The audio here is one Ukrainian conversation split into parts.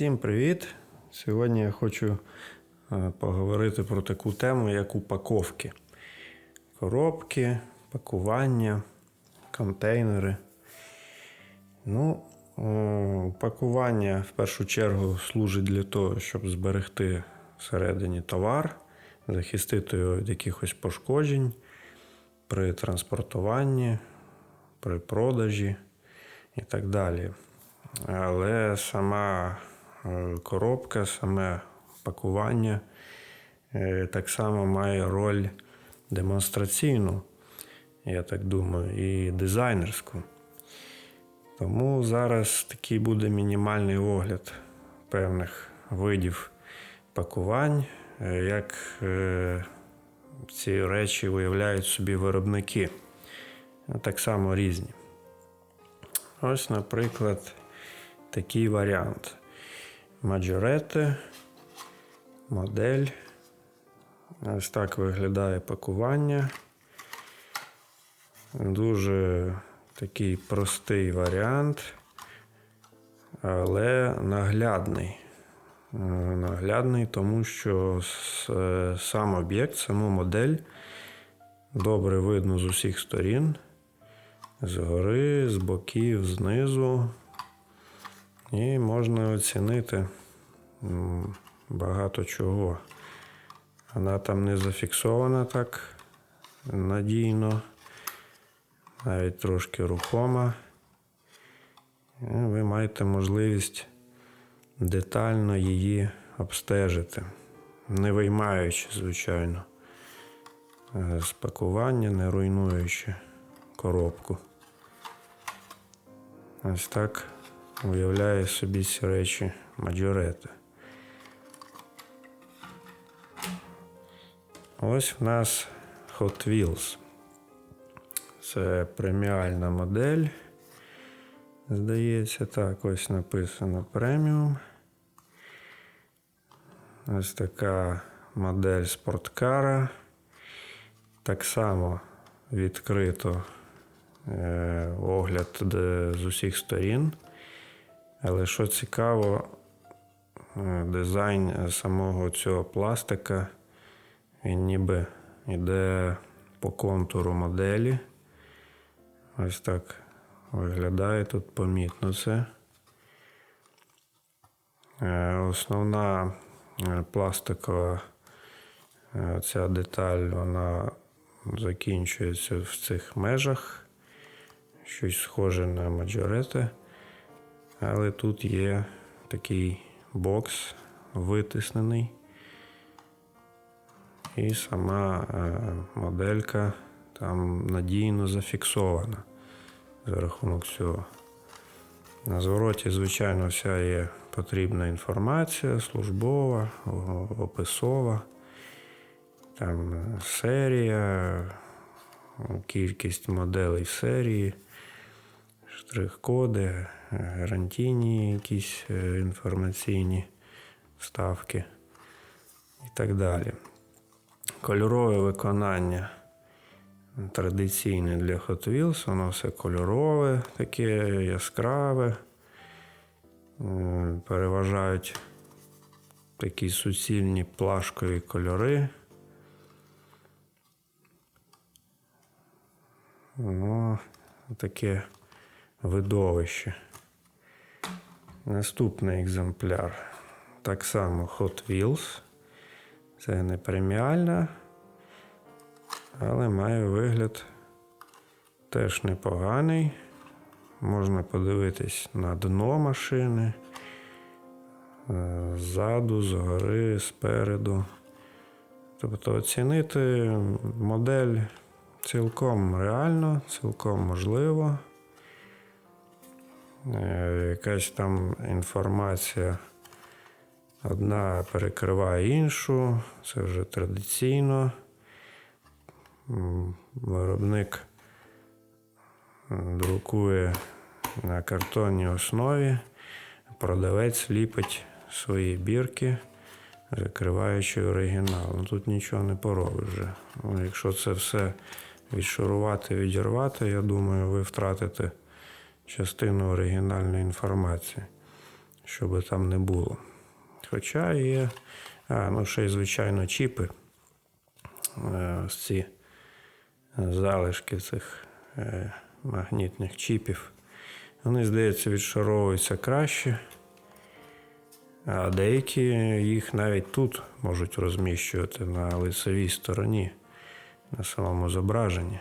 Всім привіт! Сьогодні я хочу е, поговорити про таку тему, як упаковки. Коробки, пакування, контейнери. Ну, упакування в першу чергу служить для того, щоб зберегти всередині товар, захистити його від якихось пошкоджень при транспортуванні, при продажі і так далі. Але сама коробка, саме пакування е, так само має роль демонстраційну, я так думаю, і дизайнерську. Тому зараз такий буде мінімальний огляд певних видів пакувань, е, як е, ці речі виявляють собі виробники. Так само різні. Ось, наприклад, такий варіант. Маджорете, модель. Ось так виглядає пакування. Дуже такий простий варіант, але наглядний. Наглядний, тому що сам об'єкт, саму модель добре видно з усіх сторін. Згори, з боків, знизу. І можна оцінити багато чого. Вона там не зафіксована так надійно, навіть трошки рухома. І ви маєте можливість детально її обстежити, не виймаючи, звичайно, е, з пакування, не руйнуючи коробку. Ось так уявляє собі ці речі Маджорета. Ось в нас Hot Wheels. Це преміальна модель. Здається, так, ось написано преміум. Ось така модель спорткара. Так само відкрито е, огляд з усіх сторін. Але що цікаво, е, дизайн самого цього пластика, він ніби йде по контуру моделі. Ось так виглядає тут помітно це. Е, Основна е, пластикова ця деталь, вона закінчується в цих межах. Щось схоже на маджорети. Але тут є такий бокс витиснений. І сама е, моделька там надійно зафіксована за рахунок цього. На звороті, звичайно, вся є потрібна інформація, службова, описова, там е, серія, кількість моделей серії, штрих-коди, е, гарантійні якісь е, інформаційні вставки і так далі. Кольорове виконання традиційне для Hot Wheels, воно все кольорове, таке яскраве. Е, Переважають такі суцільні плашкові кольори. Ну, таке видовище. Наступний екземпляр. Так само Hot Wheels. Це не преміальна, але має вигляд теж непоганий. Можна подивитись на дно машини, е, ззаду, згори, спереду. Тобто оцінити модель цілком реально, цілком можливо. Е, Якась там інформація одна перекриває іншу, це вже традиційно. Виробник друкує на картонній основі, продавець ліпить свої бірки, закриваючи оригінал. Ну, тут нічого не поробиш вже. Ну, якщо це все відшурувати, відірвати, я думаю, ви втратите частину оригінальної інформації. щоб там не було. Хоча є, а, ну ще й звичайно чіпи. Е, ось ці залишки цих е, магнітних чіпів. Вони, здається, відшаровуються краще. А деякі їх навіть тут можуть розміщувати на лицевій стороні, на самому зображенні.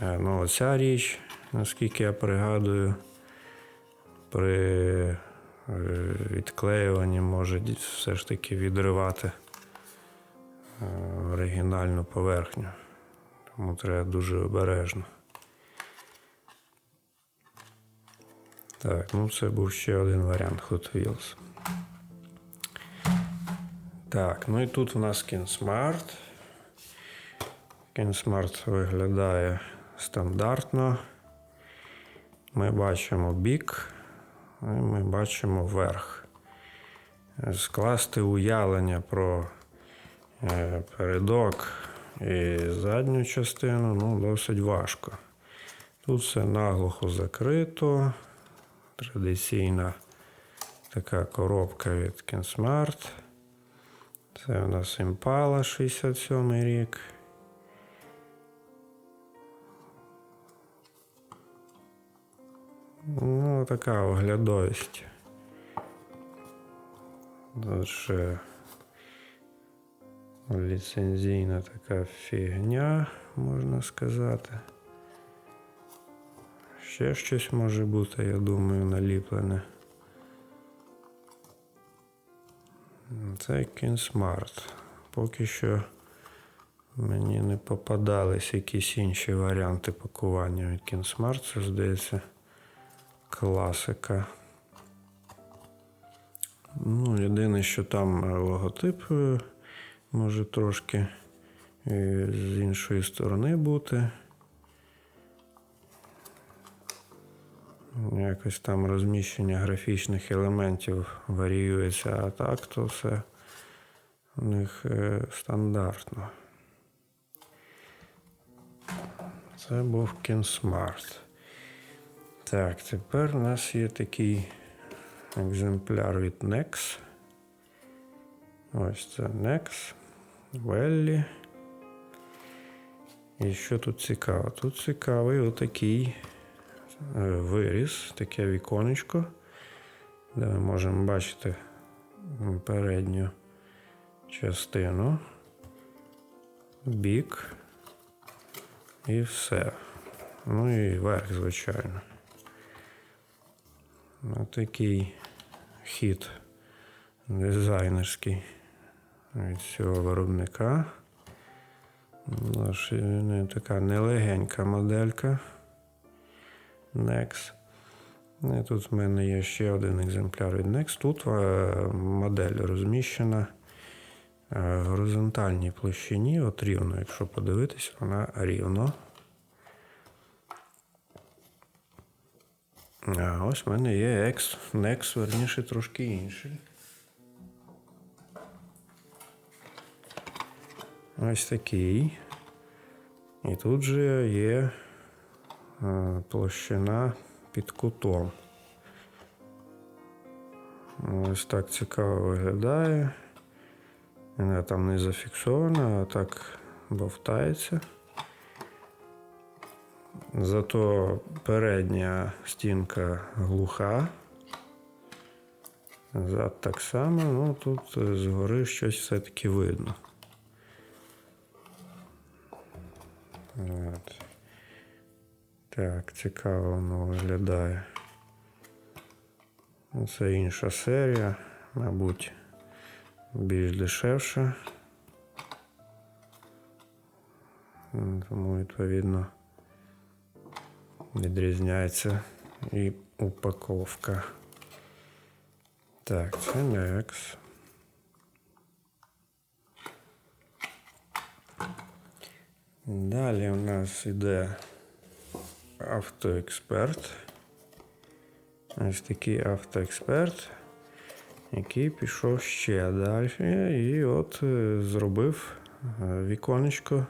Е, Ну, оця річ, наскільки я пригадую, при е, відклеюванні може все ж таки відривати е, оригінальну поверхню. Тому треба дуже обережно. Так, ну це був ще один варіант Hot Wheels. Так, ну і тут у нас KinSmart. KinSmart виглядає стандартно. Ми бачимо бік, і ми бачимо верх. Скласти уявлення про е, передок і задню частину ну, досить важко. Тут все наглухо закрито. Традиційна така коробка від KinSmart. Це у нас Impala 67 рік. Ну, така оглядовість. Тут ліцензійна така фігня, можна сказати. Ще щось може бути, я думаю, наліплене. Це KinSmart. Поки що мені не попадались якісь інші варіанти пакування від KinSmart. Це, здається, класика. Ну, єдине, що там е, логотип е, може трошки е, з іншої сторони бути. Якось там розміщення графічних елементів варіюється, а так то все у них стандартно. Це був KinSmart. Так, тепер у нас є такий екземпляр від Nex. Ось це Nex, Веллі. І що тут цікаво? Тут цікавий отакий е, виріз, таке віконечко, де ми можемо бачити передню частину, бік і все. Ну і верх, звичайно. Отакий хід дизайнерський від цього виробника. Ну, така нелегенька моделька. Nex. І тут в мене є ще один екземпляр від Nex. Тут е, модель розміщена е, в горизонтальній площині, от рівно, якщо подивитись, вона рівно. А ось в мене є X, Nex, верніше трошки інший. Ось такий. І тут же є площина під кутом. Ось так цікаво виглядає. Вона там не зафіксована, а так бовтається. Зато передня стінка глуха. Зад так само, ну тут е, згори щось все-таки видно. От. Так, цікаво воно виглядає. Ну, Це інша серія, мабуть, більш дешевша. Тому, відповідно, відрізняється і упаковка. Так, це Nex. Далі у нас іде автоексперт. Ось такий автоексперт, який пішов ще далі і от е, зробив е, віконечко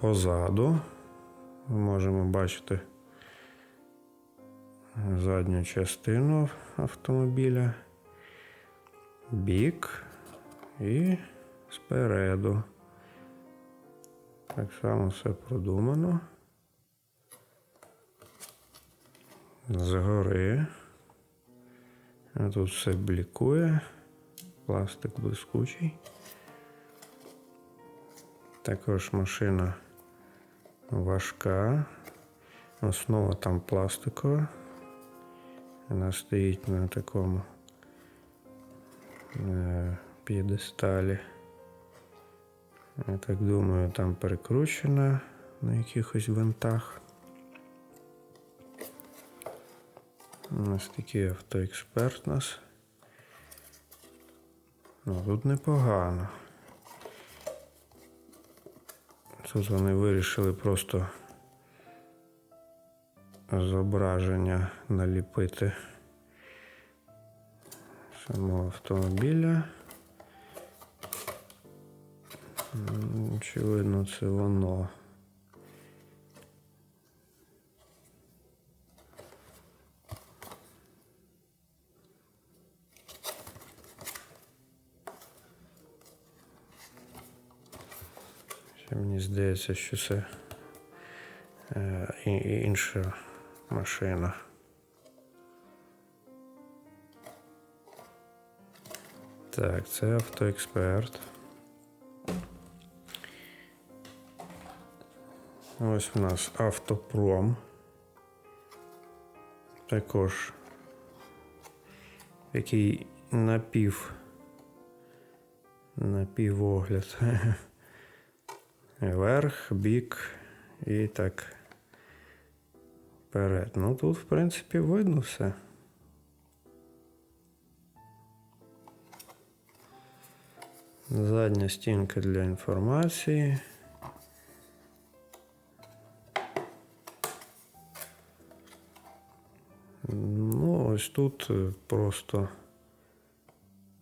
позаду. Ми можемо бачити задню частину автомобіля, бік і спереду. Так само все продумано. Згори. Тут все блікує. Пластик блискучий. Також машина важка. Основа там пластикова. Вона стоїть на такому е, п'єдесталі. Я так думаю, там перекручена на якихось винтах. Ось такий автоексперт у нас. Ну, тут непогано. Тут вони вирішили просто зображення наліпити самого автомобіля. Очевидно, це воно. Мені здається, що це е, інша машина. Так, це автоексперт. Ось у нас автопром. Також який напів напівогляд. Вверх, бік і так вперед. Ну тут, в принципі, видно все. Задня стінка для інформації. Ну, ось тут просто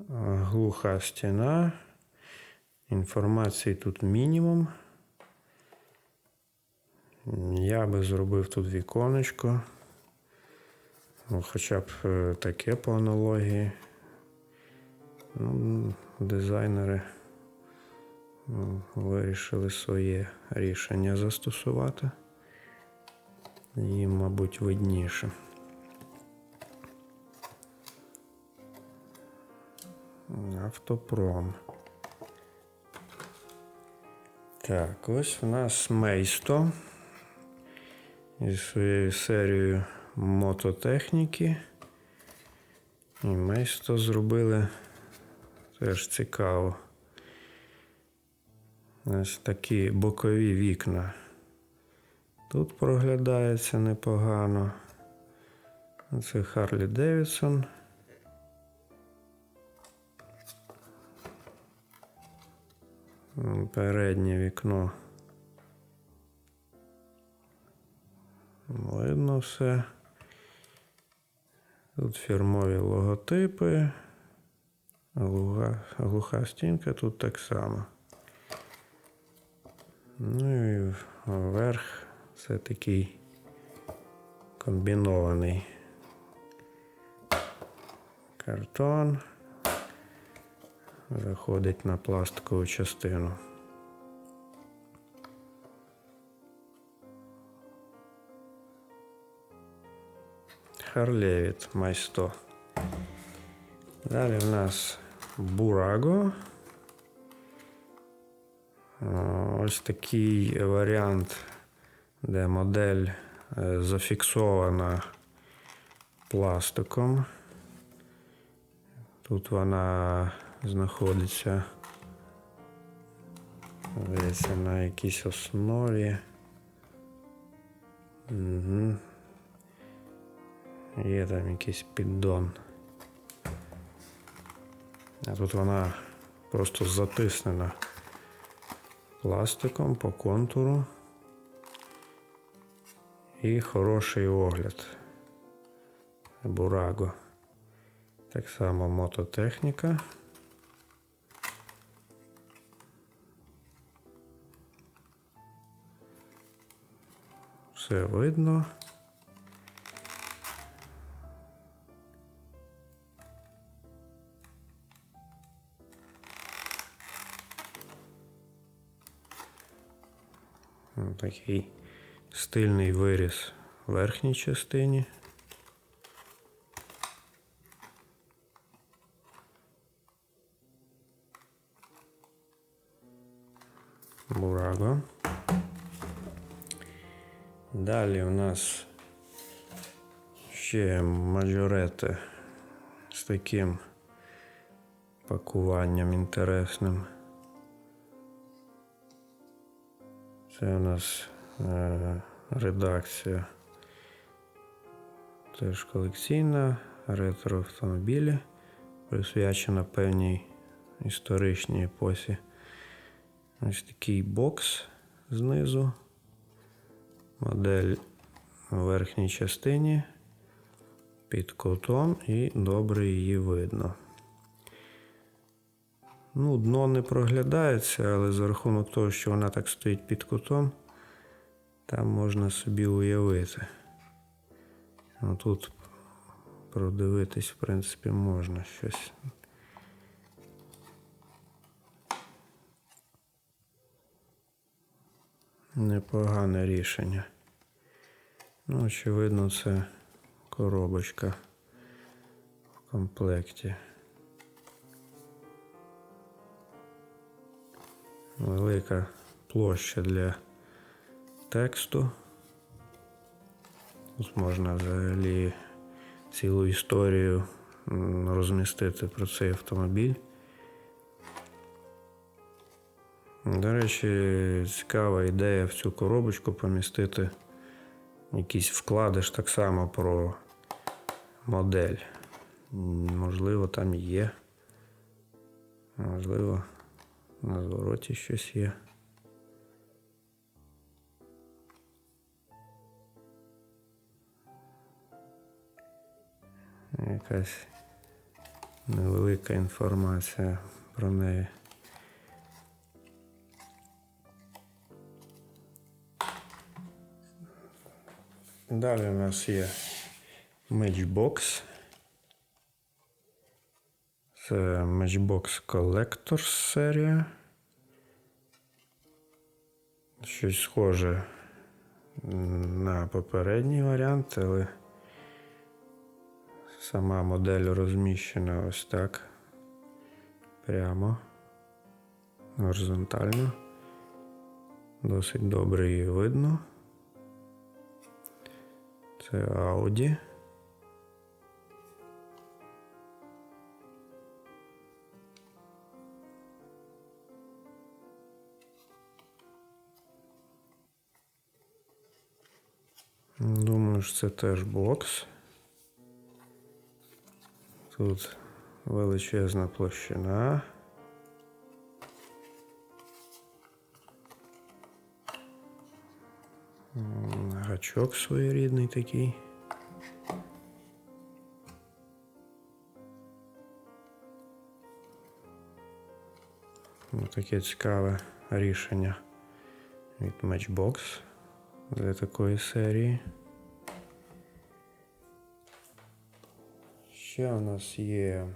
е, глуха стіна. Інформації тут мінімум. Я би зробив тут віконечко. Ну, хоча б е, таке по аналогії. Ну, дизайнери ну, вирішили своє рішення застосувати. Їм, мабуть, видніше. Автопром. Так, ось у нас Мейсто із своєю серією мототехніки. І Мейсто зробили теж цікаво. Ось такі бокові вікна. Тут проглядається непогано. Це Харлі Девідсон. Переднє вікно. Все. Тут фірмові логотипи. Глуха, глуха стінка тут так само. Ну і вверх це такий комбінований картон. Заходить на пластикову частину. Харлевіт Майсто. Далі в нас Бураго. О, Ось такий варіант, де модель е, зафіксована пластиком. Тут вона знаходиться здається, на якійсь основі. Є там якийсь піддон. А тут вона просто затиснена пластиком по контуру. І хороший огляд. Бураго. Так само мототехніка. Все видно. Такий стильний виріз в верхній частині. Бураго. Далі у нас ще маджорети з таким пакуванням інтересним. Це у нас е, редакція теж колекційна, ретро-автомобілі, присвячена певній історичній епосі. Ось такий бокс знизу. Модель у верхній частині під кутом і добре її видно. Ну, дно не проглядається, але за рахунок того, що вона так стоїть під кутом, там можна собі уявити. Ну, тут продивитись, в принципі, можна щось. Непогане рішення. Ну, очевидно, це коробочка в комплекті. Велика площа для тексту. Тут можна взагалі цілу історію розмістити про цей автомобіль. До речі, цікава ідея в цю коробочку помістити якийсь вкладиш так само про модель. Можливо, там є. Можливо, на звороті щось є. Якась невелика інформація про неї. Далі у нас є Matchbox. Це Matchbox Collectors серія. Щось схоже на попередній варіант, але сама модель розміщена ось так. Прямо, горизонтально. Досить добре її видно. Це Audi. Думаю, що це теж бокс. Тут величезна площина. Гачок своєрідний такий. Ну, Таке цікаве рішення від Matchbox для такої серії. Ще у нас є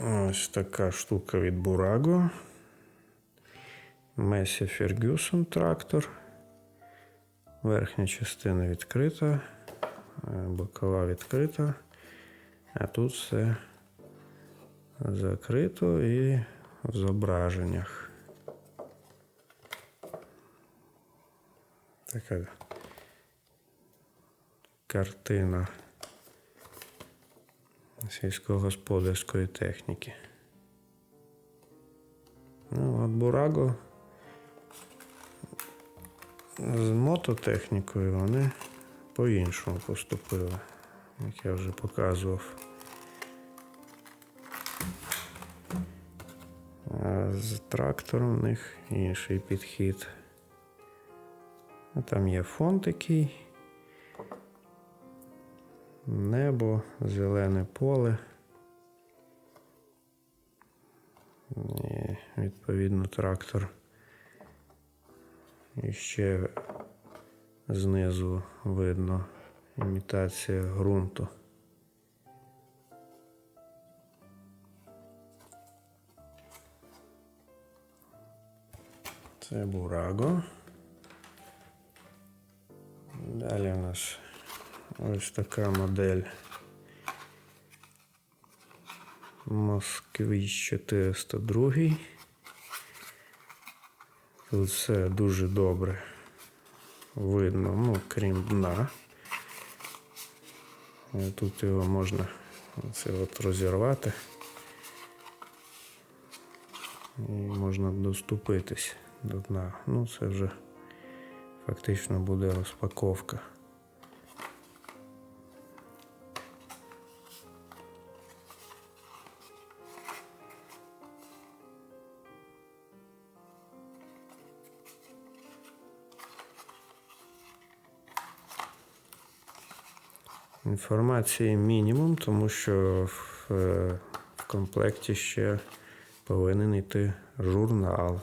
ось така штука від Burago. Месі Фергюсон трактор. Верхня частина відкрита, е, бокова відкрита, а тут все закрито і в зображеннях. Така картина сільськогосподарської техніки. Ну, от Бураго з мототехнікою вони по-іншому поступили, як я вже показував. А з трактором у них інший підхід. Там є фон такий. Небо, зелене поле. І, відповідно, трактор. І ще знизу видно імітація ґрунту. Це Бураго. Далі у нас ось така модель Москвич 402. Тут все дуже добре видно, ну, крім дна. Тут його можна оце от розірвати. І можна доступитись до дна. Ну, це вже фактично буде розпаковка. Інформації мінімум, тому що в, е, в комплекті ще повинен йти журнал.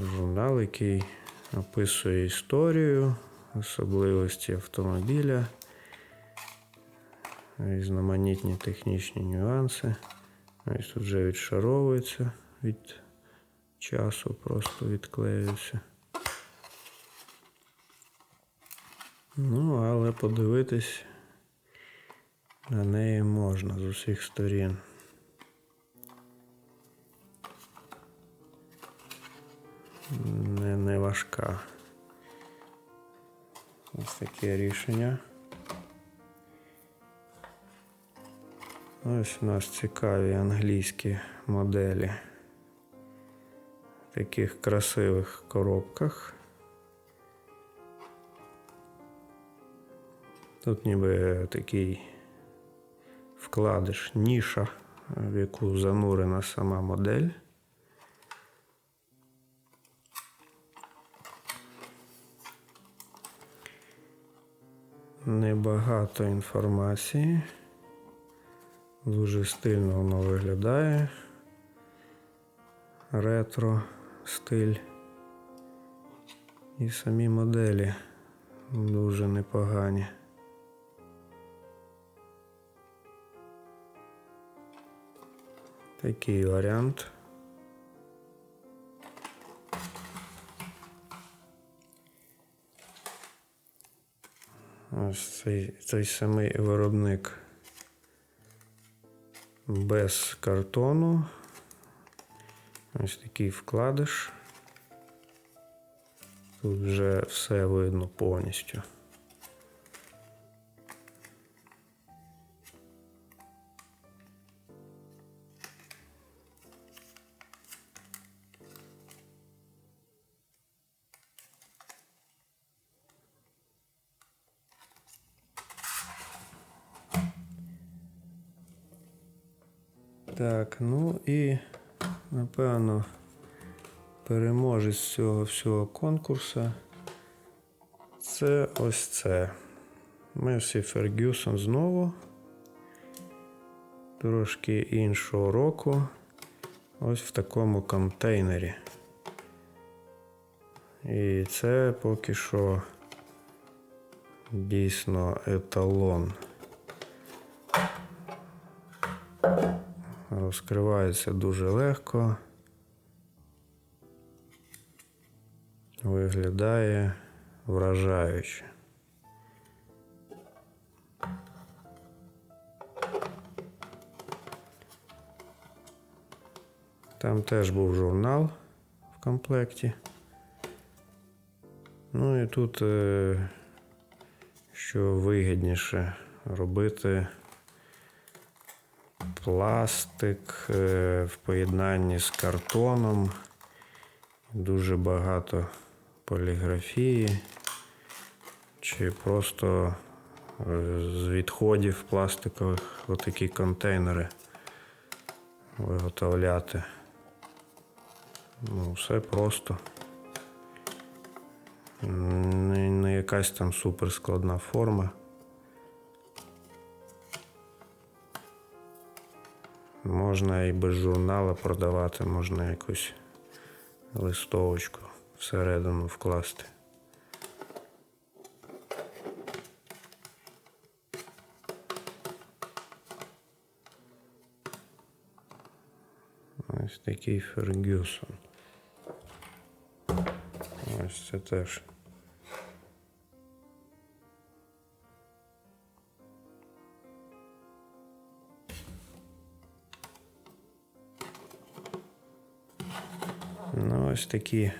Журнал, який описує історію, особливості автомобіля, різноманітні технічні нюанси. Ось тут вже відшаровується від часу, просто відклеюється. Ну, але подивитись на неї можна з усіх сторін. Не, не важка. Ось таке рішення. Ось у нас цікаві англійські моделі в таких красивих коробках. Тут ніби такий вкладиш ніша, в яку занурена сама модель. Небагато інформації. Дуже стильно воно виглядає. Ретро стиль. І самі моделі дуже непогані. Такий варіант. Ось цей, цей самий виробник без картону. Ось такий вкладиш. Тут вже все видно повністю. Переможець цього всього конкурсу. Це ось це. Мерсі Фергюсон знову. Трошки іншого року. Ось в такому контейнері. І це поки що дійсно еталон. Розкривається дуже легко. Виглядає вражаюче. Там теж був журнал в комплекті. Ну і тут, е, що вигідніше робити пластик е, в поєднанні з картоном. Дуже багато поліграфії. Чи просто е, з відходів пластикових отакі контейнери виготовляти. Ну, все просто. Не, не якась там суперскладна форма. Можна і без журнала продавати, можна якусь листовочку всередину вкласти. Ось такий Фергюсон. Ось це теж. Ну, ось такі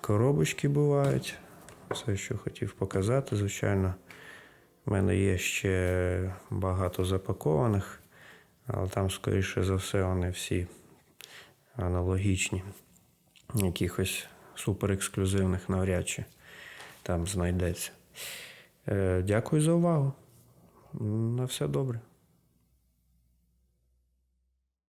коробочки бувають. Все, що хотів показати. Звичайно, в мене є ще багато запакованих, але там, скоріше за все, вони всі аналогічні. Якихось суперексклюзивних навряд чи там знайдеться. Е, Дякую за увагу. На все добре.